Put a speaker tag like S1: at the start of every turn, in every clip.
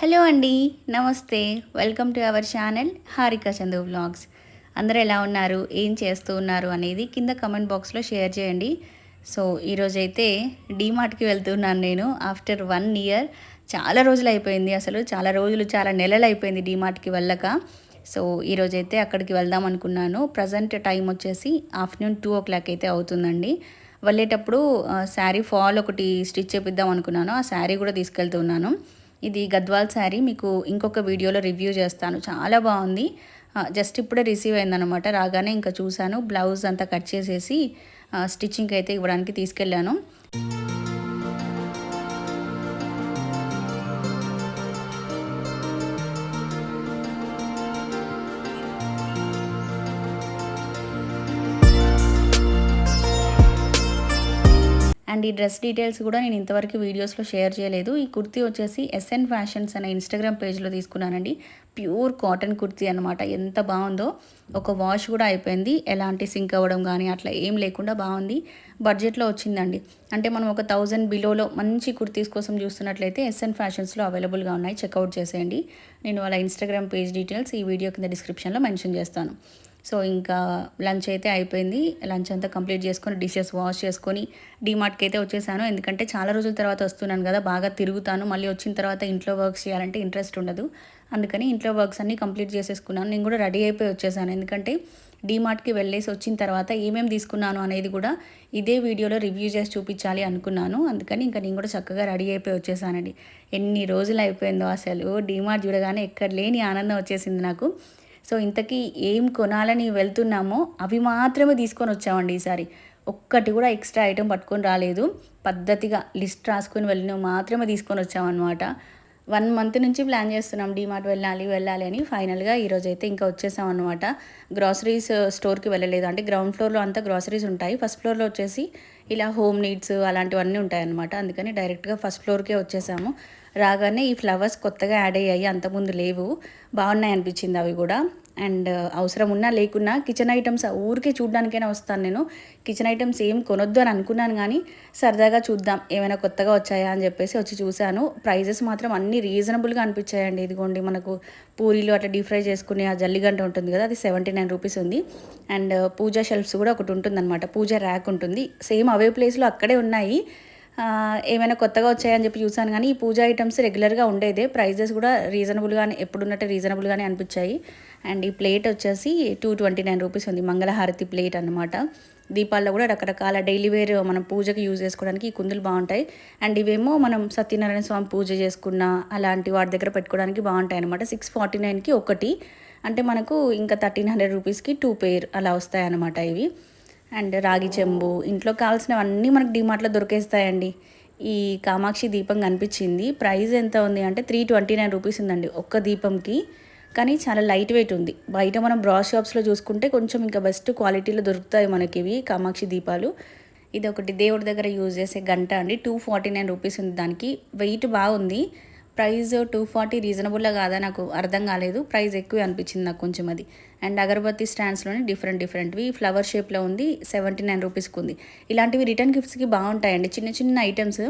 S1: Hello అండి నమస్తే. Welcome to our channel Harika Chandu vlogs. అందరూ ఎలా ఉన్నారు? ఏం చేస్తూ ఉన్నారు అనేది కింద కమెంట్ బాక్స్లో షేర్ చేయండి. సో ఈరోజైతే డీమార్ట్కి వెళ్తున్నాను నేను. ఆఫ్టర్ వన్ ఇయర్ చాలా రోజులు అయిపోయింది అసలు. చాలా రోజులు చాలా నెలలు అయిపోయింది డీమార్ట్కి వెళ్ళక. సో ఈరోజైతే అక్కడికి వెళ్దాం అనుకున్నాను. ప్రజెంట్ టైం వచ్చేసి ఆఫ్టర్నూన్ టూ ఓ క్లాక్ అయితే అవుతుందండి. వెళ్ళేటప్పుడు శారీ ఫాల్ ఒకటి స్టిచ్ చేపిద్దాం అనుకున్నాను. ఆ శారీ కూడా తీసుకెళ్తున్నాను ఇది గద్వాల్ శారీ. మీకు ఇంకొక వీడియోలో రివ్యూ చేస్తాను. చాలా బాగుంది. జస్ట్ ఇప్పుడే రిసీవ్ అయిందనమాట రాగానే ఇంకా చూశాను. బ్లౌజ్ అంతా కట్ చేసేసి స్టిచ్చింగ్ అయితే ఇవ్వడానికి తీసుకెళ్ళాను. అండ్ ఈ డ్రెస్ డీటెయిల్స్ కూడా నేను ఇంతవరకు వీడియోస్లో షేర్ చేయలేదు. ఈ కుర్తీ వచ్చేసి ఎస్ఎన్ ఫ్యాషన్స్ అనే ఇన్స్టాగ్రామ్ పేజ్లో తీసుకున్నానండి. ప్యూర్ కాటన్ కుర్తీ అనమాట ఎంత బాగుందో. ఒక వాష్ కూడా అయిపోయింది. ఎలాంటి సింక్ అవ్వడం కానీ అట్లా ఏం లేకుండా బాగుంది. బడ్జెట్లో వచ్చిందండి. అంటే మనం ఒక థౌజండ్ బిలోలో మంచి కుర్తీస్ కోసం చూస్తున్నట్లయితే ఎస్ఎన్ ఫ్యాషన్స్లో అవైలబుల్గా ఉన్నాయి. చెక్అవుట్ చేసేయండి. నేను వాళ్ళ ఇన్స్టాగ్రామ్ పేజ్ డీటెయిల్స్ ఈ వీడియో కింద డిస్క్రిప్షన్లో మెన్షన్ చేస్తాను. సో ఇంకా లంచ్ అయితే అయిపోయింది. లంచ్ అంతా కంప్లీట్ చేసుకొని డిషెస్ వాష్ చేసుకొని డీమార్ట్కి అయితే వచ్చేసాను. ఎందుకంటే చాలా రోజుల తర్వాత వస్తున్నాను కదా బాగా తిరుగుతాను. మళ్ళీ వచ్చిన తర్వాత ఇంట్లో వర్క్స్ చేయాలంటే ఇంట్రెస్ట్ ఉండదు. అందుకని ఇంట్లో వర్క్స్ అన్నీ కంప్లీట్ చేసేసుకున్నాను. నేను కూడా రెడీ అయిపోయి వచ్చేసాను. ఎందుకంటే డీమార్ట్కి వెళ్ళేసి వచ్చిన తర్వాత ఏమేమి తీసుకున్నాను అనేది కూడా ఇదే వీడియోలో రివ్యూ చేసి చూపించాలి అనుకున్నాను. అందుకని ఇంకా నేను కూడా చక్కగా రెడీ అయిపోయి వచ్చేసానండి. ఎన్ని రోజులు అయిపోయిందో అసలు. డీమార్ట్ చూడగానే ఎక్కడ లేని ఆనందం వచ్చేసింది నాకు. సో ఇంతకీ ఏం కొనాలని వెళ్తున్నామో అవి మాత్రమే తీసుకొని వచ్చామండి ఈసారి. ఒక్కటి కూడా ఎక్స్ట్రా ఐటెం పట్టుకొని రాలేదు. పద్ధతిగా లిస్ట్ రాసుకొని వెళ్ళిన మాత్రమే తీసుకొని వచ్చామన్నమాట. వన్ మంత్ నుంచి ప్లాన్ చేస్తున్నాం డీమార్ట్ వెళ్ళాలి వెళ్ళాలి అని. ఫైనల్గా ఈరోజు అయితే ఇంకా వచ్చేసాం అనమాట గ్రాసరీస్ స్టోర్కి వెళ్ళలేదు. అంటే గ్రౌండ్ ఫ్లోర్లో అంతా గ్రాసరీస్ ఉంటాయి. ఫస్ట్ ఫ్లోర్లో వచ్చేసి ఇలా హోమ్ నీడ్స్ అలాంటివన్నీ ఉంటాయన్నమాట. అందుకని డైరెక్ట్గా ఫస్ట్ ఫ్లోర్కే వచ్చేసాము. రాగానే ఈ ఫ్లవర్స్ కొత్తగా యాడ్ అయ్యాయి అంతకుముందు లేవు. బాగున్నాయి అనిపించింది అవి కూడా. అండ్ అవసరం ఉన్నా లేకున్నా కిచెన్ ఐటమ్స్ ఊరికే చూడడానికైనా వస్తాను నేను. కిచెన్ ఐటమ్స్ ఏం కొనొద్దు అని అనుకున్నాను కానీ సరదాగా చూద్దాం ఏమైనా కొత్తగా వచ్చాయా అని చెప్పేసి వచ్చి చూశాను. ప్రైజెస్ మాత్రం అన్నీ రీజనబుల్గా అనిపించాయండి. ఇదిగోండి మనకు పూరీలు అట్లా డీప్ ఫ్రై చేసుకునే ఆ జల్లిగంట ఉంటుంది కదా అది సెవెంటీ నైన్ రూపీస్ ఉంది. అండ్ పూజా షెల్ఫ్స్ కూడా ఒకటి ఉంటుందన్నమాట. పూజ ర్యాక్ ఉంటుంది. సేమ్ అవే ప్లేస్లో అక్కడే ఉన్నాయి. ఏమైనా కొత్తగా వచ్చాయని చెప్పి చూసాను కానీ ఈ పూజ ఐటమ్స్ రెగ్యులర్గా ఉండేదే. ప్రైజెస్ కూడా రీజనబుల్గానే ఎప్పుడున్నట్టే రీజనబుల్గానే అనిపించాయి. అండ్ ఈ ప్లేట్ వచ్చేసి టూ ట్వంటీ నైన్ రూపీస్ ఉంది. మంగళహారతి ప్లేట్ అనమాట దీపాల్లో కూడా రకరకాల డైలీ వేర్ మనం పూజకి యూజ్ చేసుకోవడానికి ఈ కుందులు బాగుంటాయి. అండ్ ఇవేమో మనం సత్యనారాయణ స్వామి పూజ చేసుకున్న అలాంటి వాటి దగ్గర పెట్టుకోవడానికి బాగుంటాయి అనమాట సిక్స్ ఫార్టీ నైన్కి ఒకటి. అంటే మనకు ఇంకా థర్టీన్ హండ్రెడ్ రూపీస్కి టూ పేర్ అలా వస్తాయి అనమాట ఇవి. అండ్ రాగి చెంబు ఇంట్లో కావాల్సినవన్నీ మనకు డిమార్ట్లో దొరికేస్తాయండి. ఈ కామాక్షి దీపం కనిపించింది. ప్రైస్ ఎంత ఉంది అంటే త్రీ ట్వంటీ నైన్ రూపీస్ ఉందండి ఒక్క దీపంకి. కానీ చాలా లైట్ వెయిట్ ఉంది. బయట మనం బ్రాస్ షాప్స్లో చూసుకుంటే కొంచెం ఇంకా బెస్ట్ క్వాలిటీలో దొరుకుతాయి మనకి ఇవి కామాక్షి దీపాలు. ఇది ఒకటి దేవుడి దగ్గర యూజ్ చేసే గంట అండి. టూ ఫార్టీ నైన్ రూపీస్ ఉంది దానికి. వెయిట్ బాగుంది. ప్రైస్ టూ ఫార్టీ రీజనబుల్గా కాదా నాకు అర్థం కాలేదు. ప్రైస్ ఎక్కువ అనిపించింది నాకు కొంచెం అది. అండ్ అగరబత్తి స్టాండ్స్లోనే డిఫరెంట్ డిఫరెంట్వి ఫ్లవర్ షేప్లో ఉంది సెవెంటీ నైన్ రూపీస్కి ఉంది ఇలాంటివి రిటర్న్ గిఫ్ట్స్కి బాగుంటాయండి. చిన్న చిన్న items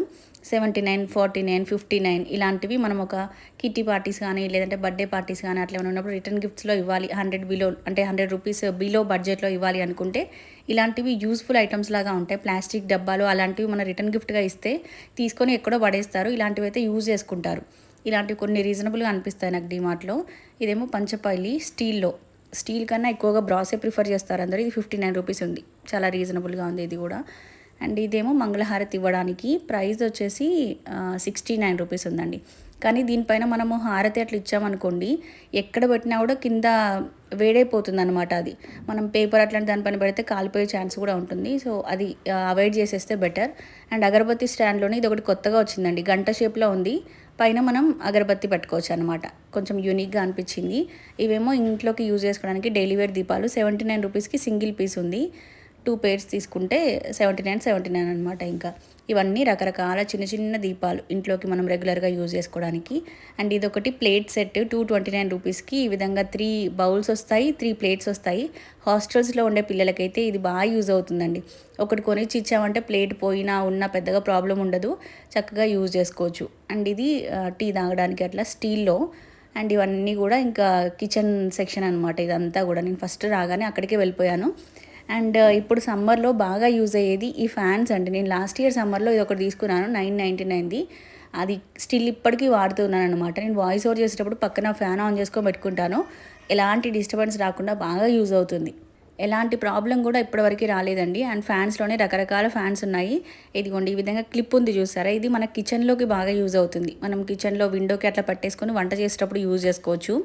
S1: seventy nine forty nine fifty nine ఇలాంటివి మనం ఒక కిట్టి పార్టీస్ కానీ లేదంటే బర్త్డే పార్టీస్ కానీ అట్లా ఏమైనా ఉన్నప్పుడు రిటర్న్ గిఫ్ట్స్లో ఇవ్వాలి. హండ్రెడ్ బిలో అంటే హండ్రెడ్ రూపీస్ బిలో బడ్జెట్లో ఇవ్వాలి అనుకుంటే ఇలాంటివి యూస్ఫుల్ ఐటమ్స్ లాగా ఉంటాయి. ప్లాస్టిక్ డబ్బాలు అలాంటివి మన రిటర్న్ గిఫ్ట్గా ఇస్తే తీసుకొని ఎక్కడో పడేస్తారు. ఇలాంటివి అయితే యూజ్ చేసుకుంటారు. ఇలాంటివి కొన్ని రీజనబుల్గా అనిపిస్తాయి నాకు డిమార్ట్లో ఇదేమో పంచపల్లి స్టీల్లో స్టీల్ కన్నా ఎక్కువగా బ్రాసే ప్రిఫర్ చేస్తారు అందరూ. ఇది ఫిఫ్టీ నైన్ రూపీస్ ఉంది. చాలా రీజనబుల్గా ఉంది ఇది కూడా. అండ్ ఇదేమో మంగళహారతి ఇవ్వడానికి ప్రైస్ వచ్చేసి సిక్స్టీ నైన్ రూపీస్ ఉందండి. కానీ దీనిపైన మనము హారతి అట్లా ఇచ్చామనుకోండి ఎక్కడ పెట్టినా కూడా కింద వేడైపోతుంది అనమాట అది. మనం పేపర్ అట్లాంటి దానిపైన పెడితే కాలిపోయే ఛాన్స్ కూడా ఉంటుంది. సో అది అవాయిడ్ చేసేస్తే బెటర్. అండ్ అగరబత్తి స్టాండ్లోనే ఇది ఒకటి కొత్తగా వచ్చిందండి. గంట షేప్లో ఉంది. పైన మనం అగరబత్తి పెట్టుకోవచ్చు అనమాట కొంచెం యూనిక్గా అనిపించింది. ఇవేమో ఇంట్లోకి యూజ్ చేసుకోవడానికి డైలీ వేర్ దీపాలు సెవెంటీ నైన్ రూపీస్కి సింగిల్ పీస్ ఉంది. టూ పేర్స్ తీసుకుంటే సెవెంటీ నైన్ సెవెంటీ నైన్ అనమాట ఇంకా. ఇవన్నీ రకరకాల చిన్న చిన్న దీపాలు ఇంట్లోకి మనం రెగ్యులర్గా యూజ్ చేసుకోవడానికి. అండ్ ఇది ఒకటి plate set two twenty nine రూపీస్కి. ఈ విధంగా త్రీ బౌల్స్ వస్తాయి త్రీ ప్లేట్స్ వస్తాయి. హాస్టల్స్లో ఉండే పిల్లలకైతే ఇది బాగా యూజ్ అవుతుందండి. ఒకటి కొనిచ్చి ఇచ్చామంటే ప్లేట్ పోయినా ఉన్న పెద్దగా ప్రాబ్లం ఉండదు. చక్కగా యూజ్ చేసుకోవచ్చు. అండ్ ఇది టీ తాగడానికి అట్లా స్టీల్లో. అండ్ ఇవన్నీ కూడా ఇంకా కిచెన్ సెక్షన్ అనమాట ఇదంతా కూడా నేను ఫస్ట్ రాగానే అక్కడికే వెళ్ళిపోయాను. అండ్ ఇప్పుడు సమ్మర్లో బాగా యూజ్ అయ్యేది ఈ ఫ్యాన్స్ అండి. నేను లాస్ట్ ఇయర్ సమ్మర్లో ఇది ఒకటి తీసుకున్నాను నైన్ నైంటీ నైన్ది. అది స్టిల్ ఇప్పటికీ వాడుతున్నాను అనమాట నేను వాయిస్ ఓవర్ చేసేటప్పుడు పక్కన ఫ్యాన్ ఆన్ చేసుకొని పెట్టుకుంటాను. ఎలాంటి డిస్టర్బెన్స్ రాకుండా బాగా యూజ్ అవుతుంది. ఎలాంటి ప్రాబ్లం కూడా ఇప్పటివరకు రాలేదండి. అండ్ ఫ్యాన్స్లోనే రకరకాల ఫ్యాన్స్ ఉన్నాయి. ఇదిగోండి ఈ విధంగా క్లిప్ ఉంది చూసారా? ఇది మన కిచెన్లోకి బాగా యూజ్ అవుతుంది. మనం కిచెన్లో విండోకి అట్లా పట్టేసుకొని వంట చేసేటప్పుడు యూజ్ చేసుకోవచ్చు.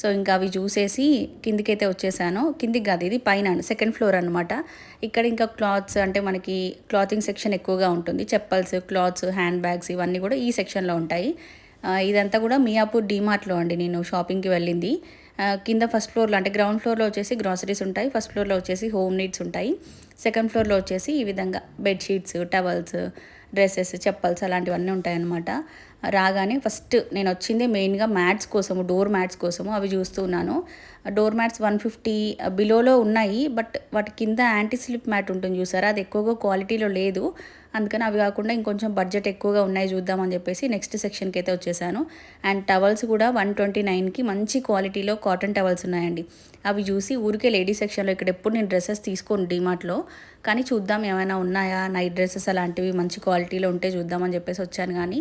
S1: సో ఇంకా అవి చూసేసి కిందికైతే వచ్చేసాను. కిందికి కాదు ఇది పైన సెకండ్ ఫ్లోర్ అనమాట ఇక్కడ ఇంకా క్లాత్స్ అంటే మనకి క్లాతింగ్ సెక్షన్ ఎక్కువగా ఉంటుంది. చెప్పల్స్ క్లాత్స్ హ్యాండ్ బ్యాగ్స్ ఇవన్నీ కూడా ఈ సెక్షన్లో ఉంటాయి. ఇదంతా కూడా మియాపూర్ డీమార్ట్లో అండి నేను షాపింగ్కి వెళ్ళింది. కింద ఫస్ట్ ఫ్లోర్లో అంటే గ్రౌండ్ ఫ్లోర్లో వచ్చేసి గ్రాసరీస్ ఉంటాయి. ఫస్ట్ ఫ్లోర్లో వచ్చేసి హోమ్ నీడ్స్ ఉంటాయి. సెకండ్ ఫ్లోర్లో వచ్చేసి ఈ విధంగా బెడ్షీట్స్ టవల్స్ డ్రెస్సెస్ చెప్పల్స్ అలాంటివన్నీ ఉంటాయన్నమాట. రాగానే ఫస్ట్ నేను వచ్చింది మెయిన్గా మ్యాట్స్ కోసము డోర్ మ్యాట్స్ కోసము అవి చూస్తున్నాను డోర్ మ్యాట్స్ వన్ ఫిఫ్టీ బిలోలో ఉన్నాయి బట్ వాటి కింద యాంటీ స్లిప్ మ్యాట్ ఉంటుంది చూసారా? అది ఎక్కువగా క్వాలిటీలో లేదు. అందుకని అవి కాకుండా ఇంకొంచెం బడ్జెట్ ఎక్కువగా ఉన్నాయి చూద్దామని చెప్పేసి నెక్స్ట్ సెక్షన్కి అయితే వచ్చేసాను. అండ్ టవల్స్ కూడా వన్ ట్వంటీ నైన్కి మంచి క్వాలిటీలో కాటన్ టవల్స్ ఉన్నాయండి. అవి చూసి ఊరికే లేడీస్ సెక్షన్లో ఇక్కడ ఎప్పుడు నేను డ్రెస్సెస్ తీసుకోను డిమార్ట్లో కానీ చూద్దాం ఏమైనా ఉన్నాయా? నైట్ డ్రెస్సెస్ అలాంటివి మంచి క్వాలిటీలో ఉంటే చూద్దామని చెప్పేసి వచ్చాను కానీ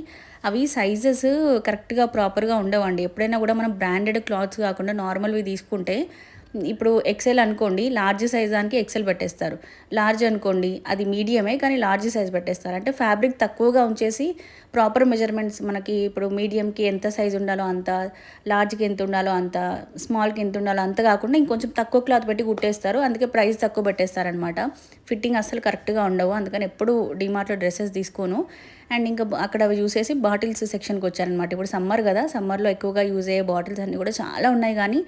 S1: అవి సైజెస్ కరెక్ట్గా ప్రాపర్గా ఉండవండి. ఎప్పుడైనా కూడా మనం బ్రాండెడ్ క్లాత్స్ కాకుండా నార్మల్వి తీసుకుంటే ఇప్పుడు ఎక్సెల్ అనుకోండి లార్జ్ సైజ్ దానికి ఎక్సెల్ పెట్టేస్తారు. లార్జ్ అనుకోండి అది మీడియమే కానీ లార్జ్ సైజ్ పెట్టేస్తారు. అంటే ఫ్యాబ్రిక్ తక్కువగా ఉంచేసి ప్రాపర్ మెజర్మెంట్స్ మనకి ఇప్పుడు మీడియంకి ఎంత సైజ్ ఉండాలో అంత లార్జ్కి ఎంత ఉండాలో అంత స్మాల్కి ఎంత ఉండాలో అంత కాకుండా ఇంకొంచెం తక్కువ క్లాత్ పెట్టి కుట్టేస్తారు. అందుకే ప్రైస్ తక్కువ పెట్టేస్తారనమాట ఫిట్టింగ్ అస్సలు కరెక్ట్గా ఉండవు. అందుకని ఎప్పుడు డిమార్ట్లో డ్రెస్సెస్ తీసుకోను. అండ్ ఇంకా అక్కడ అవి చూసేసి బాటిల్స్ సెక్షన్కి వచ్చారనమాట ఇప్పుడు సమ్మర్ కదా సమ్మర్లో ఎక్కువగా యూజ్ అయ్యే బాటిల్స్ అన్నీ కూడా చాలా ఉన్నాయి. కానీ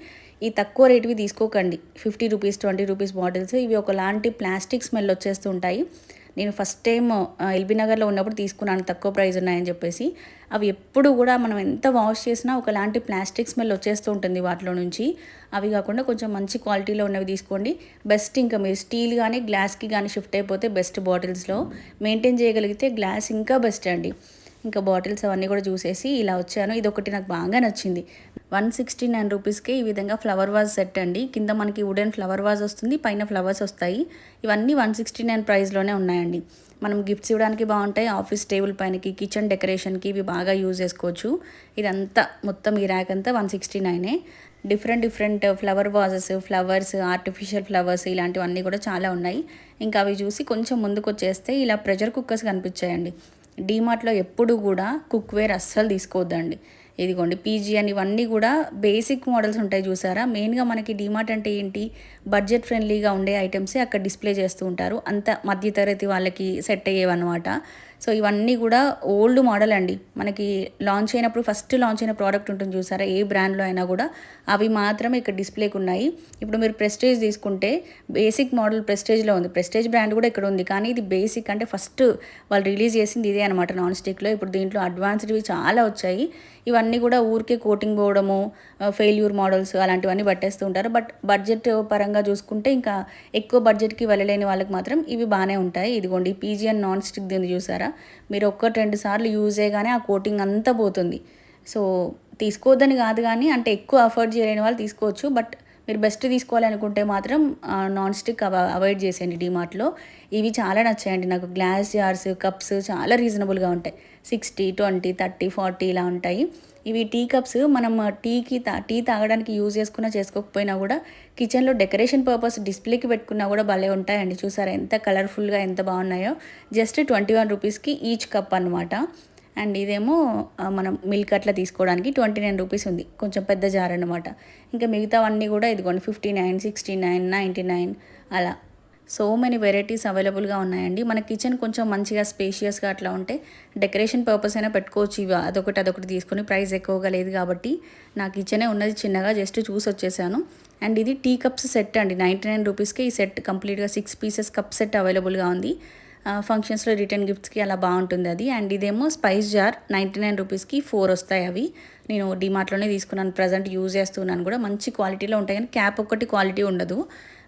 S1: ఈ తక్కువ రేటువి తీసుకోకండి. Fifty rupees twenty rupees bottles ఇవి ఒకలాంటి ప్లాస్టిక్ స్మెల్ వచ్చేస్తుంటాయి నేను ఫస్ట్ టైం ఎల్బీ నగర్లో ఉన్నప్పుడు తీసుకున్నాను తక్కువ ప్రైస్ ఉన్నాయని చెప్పేసి. అవి ఎప్పుడు కూడా మనం ఎంత వాష్ చేసినా ఒకలాంటి ప్లాస్టిక్ స్మెల్ వచ్చేస్తూ ఉంటుంది వాటిలో నుంచి. అవి కాకుండా కొంచెం మంచి క్వాలిటీలో ఉన్నవి తీసుకోండి. బెస్ట్ ఇంకా మీరు స్టీల్ కానీ గ్లాస్కి కానీ షిఫ్ట్ అయిపోతే బెస్ట్ బాటిల్స్లో మెయింటైన్ చేయగలిగితే గ్లాస్ ఇంకా బెస్ట్ అండి. ఇంకా బాటిల్స్ అవన్నీ కూడా చూసేసి ఇలా వచ్చాను. ఇది ఒకటి నాకు బాగా నచ్చింది. వన్ సిక్స్టీ నైన్ రూపీస్కి ఈ విధంగా ఫ్లవర్ వాజ్ సెట్ అండి. కింద మనకి వుడెన్ ఫ్లవర్ వాజ్ వస్తుంది పైన ఫ్లవర్స్ వస్తాయి. ఇవన్నీ వన్ సిక్స్టీ నైన్ ప్రైస్లోనే ఉన్నాయండి. మనం గిఫ్ట్స్ ఇవ్వడానికి బాగుంటాయి. ఆఫీస్ టేబుల్ పైనకి కిచెన్ డెకరేషన్కి ఇవి బాగా యూజ్ చేసుకోవచ్చు. ఇదంతా మొత్తం ఈ ర్యాక్ అంతా one sixty నైనే. Different different flower vases flowers artificial flowers ఇలాంటివన్నీ కూడా చాలా ఉన్నాయి. ఇంకా అవి చూసి కొంచెం ముందుకు వచ్చేస్తే ఇలా ప్రెషర్ కుక్కర్స్ కనిపించాయండి. డీమార్ట్లో ఎప్పుడు కూడా కుక్వేర్ అస్సలు తీసుకోవద్దండి. ఇదిగోండి పీజీ అని ఇవన్నీ కూడా బేసిక్ మోడల్స్ ఉంటాయి చూసారా? మెయిన్గా మనకి డీమార్ట్ అంటే ఏంటి? బడ్జెట్ ఫ్రెండ్లీగా ఉండే ఐటమ్సే అక్కడ డిస్ప్లే చేస్తూ ఉంటారు. అంత మధ్యతరగతి వాళ్ళకి సెట్ అయ్యేవన్నమాట. సో ఇవన్నీ కూడా ఓల్డ్ మోడల్ అండి. మనకి లాంచ్ అయినప్పుడు ఫస్ట్ లాంచ్ అయిన ప్రోడక్ట్ ఉంటుంది చూసారా? ఏ బ్రాండ్లో అయినా కూడా అవి మాత్రమే ఇక్కడ డిస్ప్లేకి ఉన్నాయి. ఇప్పుడు మీరు ప్రెస్టేజ్ తీసుకుంటే బేసిక్ మోడల్ ప్రెస్టేజ్లో ఉంది. ప్రెస్టేజ్ బ్రాండ్ కూడా ఇక్కడ ఉంది. కానీ ఇది బేసిక్ అంటే ఫస్ట్ వాళ్ళు రిలీజ్ చేసింది ఇదే అనమాట నాన్ స్టిక్లో ఇప్పుడు దీంట్లో అడ్వాన్స్డ్వి చాలా వచ్చాయి. ఇవన్నీ కూడా ఊరికే కోటింగ్ పోవడము ఫెయిల్యూర్ మోడల్స్ అలాంటివన్నీ పట్టేస్తూ ఉంటారు. బట్ బడ్జెట్ పరంగా చూసుకుంటే ఇంకా ఎక్కువ బడ్జెట్కి వెళ్ళలేని వాళ్ళకి మాత్రం ఇవి బాగానే ఉంటాయి. ఇదిగోండి పీజీఎన్ అండ్ నాన్ స్టిక్ దీన్ని చూసారా? మీరు ఒక్కటి రెండు సార్లు యూజ్ చేయగానే ఆ కోటింగ్ అంతా పోతుంది. సో తీసుకోవద్దని కాదు కానీ అంటే ఎక్కువ అఫోర్డ్ చేయలేని వాళ్ళు తీసుకోవచ్చు. బట్ మీరు బెస్ట్ తీసుకోవాలనుకుంటే మాత్రం నాన్ స్టిక్ అవ అవాయిడ్ చేసేయండి డిమార్ట్లో ఇవి చాలా నచ్చాయండి నాకు. గ్లాస్ జార్స్ కప్స్ చాలా రీజనబుల్గా ఉంటాయి. సిక్స్టీ ట్వంటీ థర్టీ ఫార్టీ ఇలా ఉంటాయి. ఇవి టీ కప్స్ మనం టీకి తా టీ తాగడానికి యూజ్ చేసుకున్నా చేసుకోకపోయినా కూడా కిచెన్లో డెకరేషన్ పర్పస్ డిస్ప్లేకి పెట్టుకున్నా కూడా భలే ఉంటాయండి. చూసారా ఎంత కలర్ఫుల్గా ఎంత బాగున్నాయో. జస్ట్ ట్వంటీ వన్ రూపీస్కి ఈచ్ కప్ అనమాట అండ్ ఇదేమో మనం మిల్క్ అట్లా తీసుకోవడానికి ట్వంటీ నైన్ రూపీస్ ఉంది. కొంచెం పెద్ద జార్ అనమాట ఇంకా మిగతావన్నీ కూడా ఇదిగోండి fifty nine sixty nine ninety nine అలా. సో మెనీ వెరైటీస్ అవైలబుల్గా ఉన్నాయండి. మన కిచెన్ కొంచెం మంచిగా స్పేషియస్గా అట్లా ఉంటే డెకరేషన్ పర్పస్ అయినా పెట్టుకోవచ్చు. ఇవి అదొకటి అదొకటి తీసుకొని ప్రైస్ ఎక్కువగా లేదు కాబట్టి నా కిచెనే ఉన్నది చిన్నగా జస్ట్ చూసి వచ్చేసాను. అండ్ ఇది టీ కప్స్ సెట్ అండి. నైంటీ నైన్ రూపీస్కి ఈ సెట్ కంప్లీట్గా సిక్స్ పీసెస్ కప్ సెట్ అవైలబుల్గా ఉంది. ఫంక్షన్స్లో రిటర్న్ గిఫ్ట్స్కి అలా బాగుంటుంది అది. అండ్ ఇదేమో స్పైస్ జార్ నైంటీ నైన్ రూపీస్కి ఫోర్ వస్తాయి అవి. నేను డిమార్ట్లోనే తీసుకున్నాను. ప్రజెంట్ యూజ్ చేస్తున్నాను కూడా. మంచి క్వాలిటీలో ఉంటాయి కానీ క్యాప్ ఒక్కటి క్వాలిటీ ఉండదు.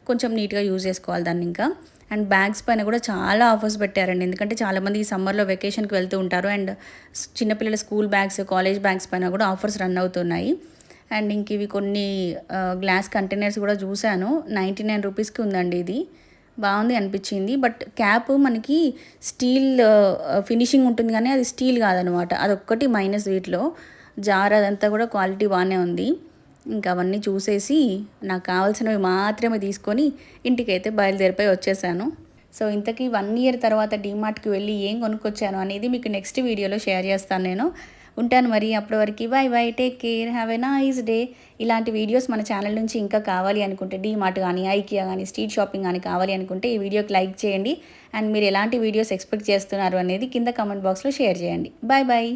S1: కొంచెం నీట్గా యూజ్ చేసుకోవాలి దాన్ని ఇంకా. అండ్ బ్యాగ్స్ పైన కూడా చాలా ఆఫర్స్ పెట్టారండి. ఎందుకంటే చాలామంది ఈ సమ్మర్లో వెకేషన్కి వెళ్తూ ఉంటారు. అండ్ చిన్నపిల్లల స్కూల్ బ్యాగ్స్ కాలేజ్ బ్యాగ్స్ పైన కూడా ఆఫర్స్ రన్ అవుతున్నాయి. అండ్ ఇంక ఇవి కొన్ని గ్లాస్ కంటైనర్స్ కూడా చూశాను. నైంటీ నైన్ రూపీస్కి ఉందండి ఇది. బాగుంది అనిపించింది. బట్ క్యాప్ మనకి స్టీల్ ఫినిషింగ్ ఉంటుంది కానీ అది స్టీల్ కాదనమాట. అదొక్కటి మైనస్ వీటిలో జార్ అదంతా కూడా క్వాలిటీ బాగానే ఉంది. ఇంకా అవన్నీ చూసేసి నాకు కావాల్సినవి మాత్రమే తీసుకొని ఇంటికైతే బయలుదేరిపోయి వచ్చేసాను. సో ఇంతకీ వన్ ఇయర్ తర్వాత డీమార్ట్కి వెళ్ళి ఏం కొనుక్కొచ్చాను అనేది మీకు నెక్స్ట్ వీడియోలో షేర్ చేస్తాను నేను. ఉంటాను మరి అప్పటి వరకు bye bye take care have a nice day ఇలాంటి వీడియోస్ మన ఛానల్ నుంచి ఇంకా కావాలి అనుకుంటే డీమార్ట్ కానీ ఐకియా కానీ స్ట్రీట్ షాపింగ్ కానీ కావాలి అనుకుంటే ఈ వీడియోకి లైక్ చేయండి. అండ్ మీరు ఎలాంటి వీడియోస్ ఎక్స్పెక్ట్ చేస్తున్నారు అనేది కింద కామెంట్ బాక్స్లో షేర్ చేయండి. Bye bye